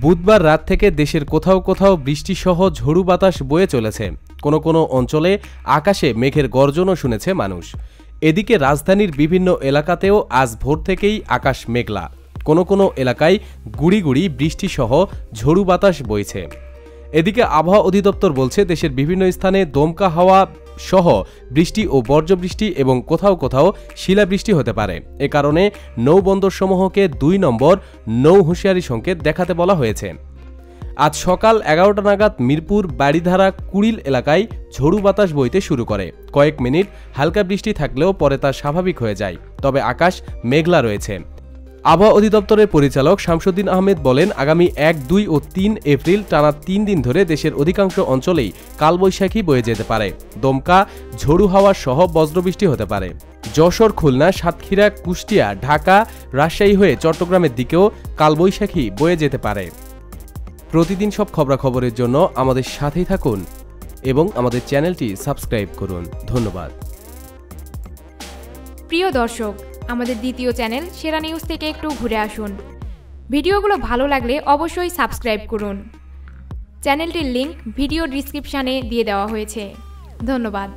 বুধবার রাত থেকে দেশের কোথাও কোথাও বৃষ্টিসহ ঝড়ু বাতাস বয়ে চলেছে। কোনো কোনো অঞ্চলে আকাশে মেঘের গর্জনও শুনেছে মানুষ। এদিকে রাজধানীর বিভিন্ন এলাকাতেও আজ ভোর থেকেই আকাশ মেঘলা। কোনো কোনো এলাকায় গুড়ি গুড়ি বৃষ্টিসহ ঝড়ু বাতাস বইছে। এদিকে আবহাওয়া অধিদপ্তর বলছে, দেশের বিভিন্ন স্থানে দমকা হাওয়া সহ বৃষ্টি ও বর্জ্যবৃষ্টি এবং কোথাও কোথাও শিলাবৃষ্টি হতে পারে। এ কারণে নৌবন্দরসমূহকে দুই নম্বর নৌ হুঁশিয়ারি সংকেত দেখাতে বলা হয়েছে। আজ সকাল এগারোটা নাগাদ মিরপুর, বাড়িধারা, কুড়িল এলাকায় ঝড়ু বাতাস বইতে শুরু করে। কয়েক মিনিট হালকা বৃষ্টি থাকলেও পরে তা স্বাভাবিক হয়ে যায়। তবে আকাশ মেঘলা রয়েছে। আবহাওয়া অধিদপ্তরের পরিচালক শামসুদ্দিন আহমেদ বলেন, আগামী এক, দুই ও তিন এপ্রিল টানা তিন দিন ধরে দেশের অধিকাংশ অঞ্চলেই কালবৈশাখী বয়ে যেতে পারে। দমকা, ঝড়ু হাওয়া সহ বজ্রবৃষ্টি হতে পারে। যশোর, খুলনা, সাতক্ষীরা, কুষ্টিয়া, ঢাকা, রাজশাহী হয়ে চট্টগ্রামের দিকেও কালবৈশাখী বয়ে যেতে পারে। প্রতিদিন সব খবরাখবরের জন্য আমাদের সাথেই থাকুন এবং আমাদের চ্যানেলটি সাবস্ক্রাইব করুন। ধন্যবাদ। প্রিয় দর্শক আমাদের দ্বিতীয় চ্যানেল সেরা নিউজ থেকে একটু ঘুরে আসুন। ভিডিওগুলো ভালো লাগলে অবশ্যই সাবস্ক্রাইব করুন। চ্যানেলটির লিংক ভিডিও ডিসক্রিপশানে দিয়ে দেওয়া হয়েছে। ধন্যবাদ।